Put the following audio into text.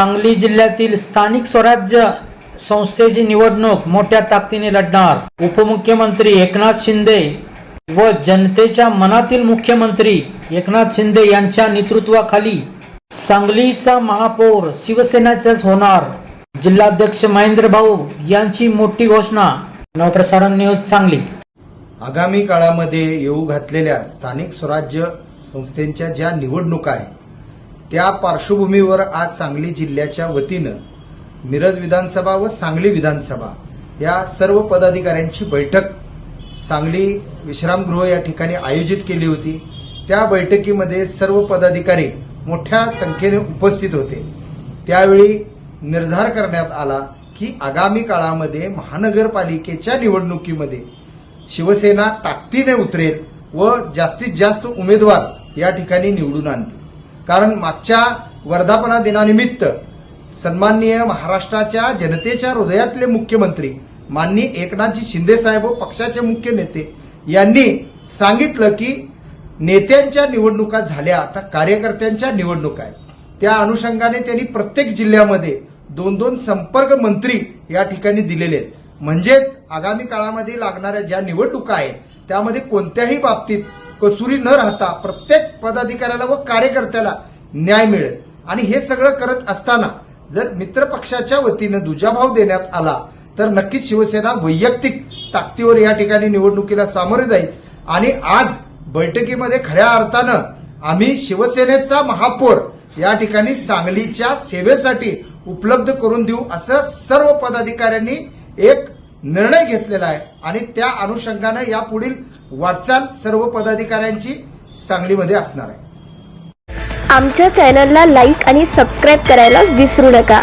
सांगली जिल्ह्यातील स्थानिक स्वराज्य संस्थेची निवडणूक मोठ्या ताकदीने लढणार. उपमुख्यमंत्री एकनाथ शिंदे व जनतेच्या मनातील मुख्यमंत्री एकनाथ शिंदे यांच्या नेतृत्वाखाली सांगलीचा महापौर शिवसेनेचाच होणार. जिल्हाध्यक्ष महेंद्र भाऊ यांची मोठी घोषणा. नवप्रसारण न्यूज सांगली. आगामी काळामध्ये येऊ घातलेल्या स्थानिक स्वराज्य संस्थेच्या ज्या निवडणुका आहेत त्या पार्श्वभूमीवर आज सांगली जिल्ह्याच्या वतीनं मिरज विधानसभा व सांगली विधानसभा या सर्व पदाधिकाऱ्यांची बैठक सांगली विश्रामगृह या ठिकाणी आयोजित केली होती. त्या बैठकीमध्ये सर्व पदाधिकारी मोठ्या संख्येने उपस्थित होते. त्यावेळी निर्धार करण्यात आला की आगामी काळामध्ये महानगरपालिकेच्या निवडणुकीमध्ये शिवसेना ताकदीने उतरेल व जास्तीत जास्त उमेदवार या ठिकाणी निवडून आणतील. कारण मागच्या वर्धापना दिनानिमित्त सन्माननीय महाराष्ट्राच्या जनतेच्या हृदयातले मुख्यमंत्री माननीय एकनाथजी शिंदे साहेब व पक्षाचे मुख्य नेते यांनी सांगितलं की नेत्यांच्या निवडणुका झाल्या आता कार्यकर्त्यांच्या निवडणुका आहेत. त्या अनुषंगाने त्यांनी प्रत्येक जिल्ह्यामध्ये दोन दोन संपर्क मंत्री या ठिकाणी दिलेले आहेत. म्हणजेच आगामी काळामध्ये लागणाऱ्या ज्या निवडणुका आहेत त्यामध्ये कोणत्याही बाबतीत कसुरी न राहता प्रत्येक पदाधिकाऱ्याला व कार्यकर्त्याला न्याय मिळेल. आणि हे सगळं करत असताना जर मित्रपक्षाच्या वतीनं दुजाभाव देण्यात आला तर नक्कीच शिवसेना वैयक्तिक ताकदीवर या ठिकाणी निवडणुकीला सामोरे जाईल. आणि आज बैठकीमध्ये खऱ्या अर्थानं आम्ही शिवसेनेचा महापौर या ठिकाणी सांगलीच्या सेवेसाठी उपलब्ध करून देऊ असं सर्व पदाधिकाऱ्यांनी एक निर्णय घेतलेला आहे. आणि त्या अनुषंगानं यापुढील वाटचाल सर्व पदाधिकाऱ्यांची सांगलीमध्ये असणार आहे. आमच्या चॅनलला लाईक आणि सबस्क्राईब करायला विसरू नका.